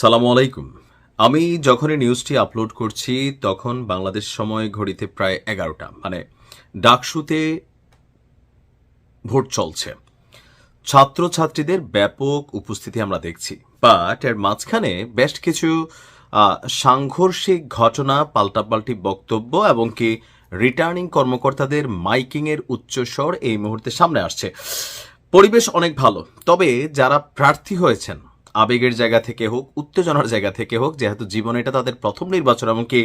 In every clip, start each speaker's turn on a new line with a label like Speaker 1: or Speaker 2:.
Speaker 1: সালামু আলাইকুম। আমি যখনই নিউজটি আপলোড করছি, তখন বাংলাদেশ সময় ঘড়িতে প্রায় এগারোটা মানে ডাকসুতে ভোট চলছে। ছাত্রছাত্রীদের ব্যাপক উপস্থিতি আমরা দেখছি বাট এর মাঝখানে বেশ কিছু সাংঘর্ষিক ঘটনা, পাল্টাপাল্টি বক্তব্য এবং কি রিটার্নিং কর্মকর্তাদের মাইকিংয়ের উচ্চস্বর এই মুহূর্তে সামনে আসছে। পরিবেশ অনেক ভালো, তবে যারা প্রার্থী হয়েছেন আবেগের জায়গা থেকে হোক, উত্তেজনার জায়গা থেকে হোক, যেহেতু জীবনে এটা তাদের প্রথম নির্বাচন, এমনকি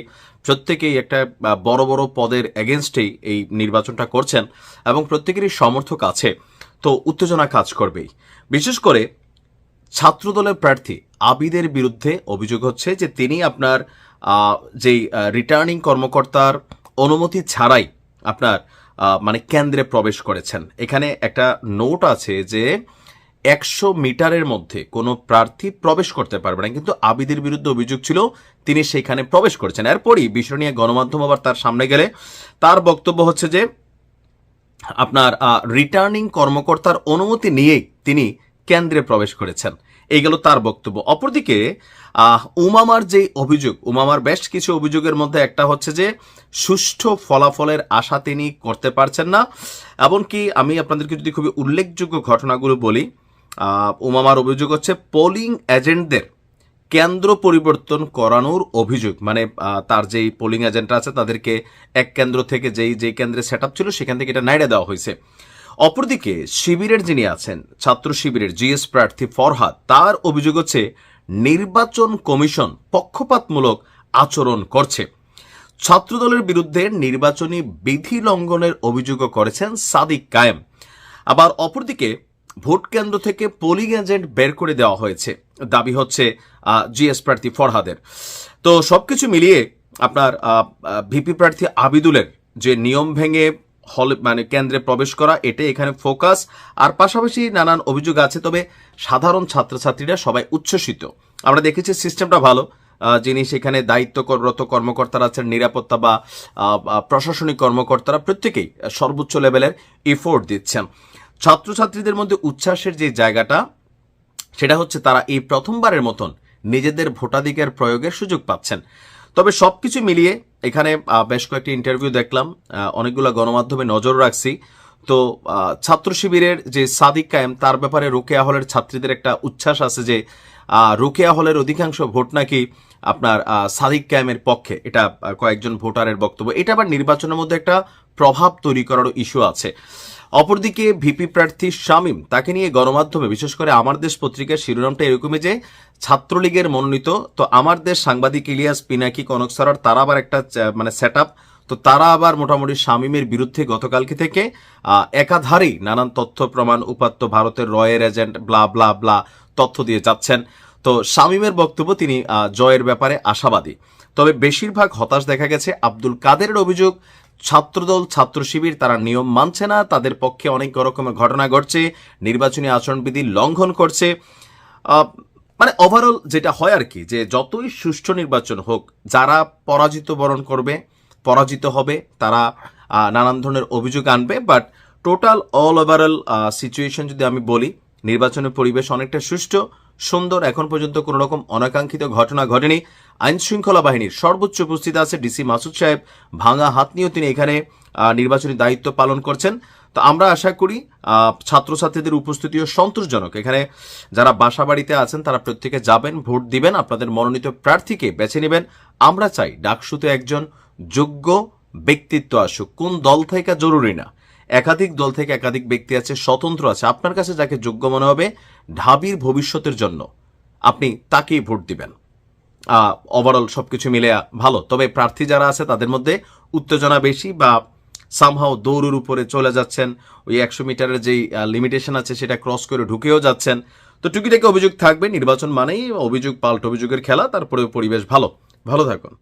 Speaker 1: প্রত্যেকেই একটা বড় বড় পদের এগেনস্টেই এই নির্বাচনটা করছেন এবং প্রত্যেকেরই সমর্থক আছে। তো উত্তেজনা কাজ করবেই। বিশেষ করে ছাত্রদলের প্রার্থী আবিদের বিরুদ্ধে অভিযোগ হচ্ছে যে তিনি আপনার যেই রিটার্নিং কর্মকর্তার অনুমতি ছাড়াই আপনার মানে কেন্দ্রে প্রবেশ করেছেন। এখানে একটা নোট আছে যে একশো মিটারের মধ্যে কোনো প্রার্থী প্রবেশ করতে পারবে না। কিন্তু আবিদের বিরুদ্ধে অভিযোগ ছিল, তিনি সেখানে প্রবেশ করেছেন। এরপরই বিষয় নিয়ে গণমাধ্যম আবার তার সামনে গেলে। তার বক্তব্য হচ্ছে যে, আপনার রিটার্নিং কর্মকর্তার অনুমতি নিয়েই তিনি কেন্দ্রে প্রবেশ করেছেন। এই গেল তার বক্তব্য। অপরদিকে উমামার যে অভিযোগ, উমামার বেশ কিছু অভিযোগের মধ্যে একটা হচ্ছে যে, সুষ্ঠু ফলাফলের আশা তিনি করতে পারছেন না। এমনকি আমি আপনাদেরকে যদি খুবই উল্লেখযোগ্য ঘটনাগুলো বলি উমামার অভিযোগ হচ্ছে পোলিং এজেন্টদের কেন্দ্র পরিবর্তন করানোর অভিযোগ। মানে তার যেই পোলিং এজেন্ট আছে, তাদেরকে এক কেন্দ্র থেকে যেই যেই কেন্দ্রে সেট ছিল, সেখান থেকে এটা নাইড়ে দেওয়া হয়েছে। অপরদিকে, শিবিরের যিনি আছেন, ছাত্র শিবিরের জিএস প্রার্থী ফরহাদ, তার অভিযোগ হচ্ছে, নির্বাচন কমিশন পক্ষপাতমূলক আচরণ করছে। ছাত্রদলের বিরুদ্ধে নির্বাচনী বিধি লঙ্ঘনের অভিযোগও করেছেন সাদিক কায়েম। আবার অপরদিকে ভোট কেন্দ্র থেকে পোলিং এজেন্ট বের করে দেওয়া হয়েছে। দাবি হচ্ছে জিএস প্রার্থী ফরহাদের। তো সবকিছু মিলিয়ে আপনার ভিপি প্রার্থী আবিদুলের যে নিয়ম ভেঙে হল মানে কেন্দ্রে প্রবেশ করা, এটাই এখানে ফোকাস। আর পাশাপাশি নানান অভিযোগ আছে, তবে সাধারণ ছাত্রছাত্রীরা সবাই উচ্ছ্বসিত। আমরা দেখেছি সিস্টেমটা ভালো যিনি সেখানে দায়িত্বরত কর্মকর্তারা আছেন, নিরাপত্তা বা প্রশাসনিক কর্মকর্তারা প্রত্যেকেই সর্বোচ্চ লেভেলের এফোর্ট দিচ্ছেন। ছাত্রছাত্রীদের মধ্যে উচ্ছ্বাসের যে জায়গাটা, সেটা হচ্ছে তারা এই প্রথমবারের মতন নিজেদের ভোটাধিকার প্রয়োগের সুযোগ পাচ্ছেন। তবে সব কিছু মিলিয়ে এখানে বেশ কয়েকটি ইন্টারভিউ দেখলাম অনেকগুলো গণমাধ্যমে নজর রাখছি। তো ছাত্র শিবিরের যে সাদিক কায়েম, তার ব্যাপারে রোকেয়া হলের ছাত্রীদের একটা উচ্ছ্বাস আছে যে রোকেয়া হলের অধিকাংশ ভোট নাকি আপনার সাদিক কায়েমের পক্ষে। এটা কয়েকজন ভোটারের বক্তব্য। এটা আবার নির্বাচনের মধ্যে একটা প্রভাব তৈরি করারও ইস্যু আছে। অপরদিকে ভিপি প্রার্থী শামীম, তাকে নিয়ে গণমাধ্যমে, বিশেষ করে আমার দেশ পত্রিকার শিরোনামটা এরকমই যে, ছাত্রলীগের মনোনীত, তো আমার দেশ সাংবাদিক ইলিয়াস পিনাকি, কনক সরার, তারা আবার একটা মানে সেট তো তারা আবার মোটামুটি শামীমের বিরুদ্ধে গতকালকে থেকে একাধারেই নানান তথ্য, প্রমাণ, উপাত্ত, ভারতের রয়ের এজেন্ট ব্লা ব্লা ব্লা তথ্য দিয়ে যাচ্ছেন। তো শামীমের বক্তব্য তিনি জয়ের ব্যাপারে আশাবাদী। তবে বেশিরভাগ হতাশ দেখা গেছে আব্দুল কাদেরের অভিযোগ ছাত্রদল ছাত্র শিবির তারা নিয়ম মানছে না, তাদের পক্ষে অনেক রকমের ঘটনা ঘটছে, নির্বাচনী আচরণবিধি লঙ্ঘন করছে। মানে ওভারঅল যেটা হয় আর কি, যে যতই সুষ্ঠু নির্বাচন হোক, যারা পরাজিত বরণ করবে, পরাজিত হবে, তারা নানান ধরনের অভিযোগ আনবে but total all overall situation যদি আমি বলি নির্বাচনের পরিবেশ অনেকটা সুষ্ঠু, সুন্দর, এখন পর্যন্ত কোনো রকম অনাকাঙ্ক্ষিত ঘটনা ঘটেনি। আইন শৃঙ্খলা বাহিনীর সর্বোচ্চ উপস্থিত আছে ডিসি মাসুদ সাহেব। ভাঙা হাত নিয়েও তিনি এখানে নির্বাচনী দায়িত্ব পালন করছেন। তো আমরা আশা করি ছাত্রছাত্রীদের উপস্থিতিও সন্তোষজনক। এখানে যারা বাসা বাড়িতে আছেন, তারা প্রত্যেকে যাবেন, ভোট দিবেন, আপনাদের মনোনীত প্রার্থীকে বেছে নেবেন। আমরা চাই ডাকসুতে একজন যোগ্য ব্যক্তিত্ব আসুক। কোন দল থেকে জরুরি না। একাধিক দল থেকে একাধিক ব্যক্তি আছে, স্বতন্ত্র আছে। আপনার কাছে যাকে যোগ্য মনে হবে, ঢাবির ভবিষ্যতের জন্য আপনি তাকেই ভোট দিবেন। ওভারঅল সবকিছু মিলে ভালো। তবে প্রার্থী যারা আছে, তাদের মধ্যে উত্তেজনা বেশি বা সামহাও দৌড়ের উপরে চলে যাচ্ছেন। ওই একশো মিটারের যেই লিমিটেশন আছে, সেটা ক্রস করে ঢুকেও যাচ্ছেন। তো টুকিটাকি অভিযোগ থাকবে। নির্বাচন মানেই অভিযোগ, পাল্ট অভিযোগের খেলা তারপরে পরিবেশ ভালো। ভালো থাকুন।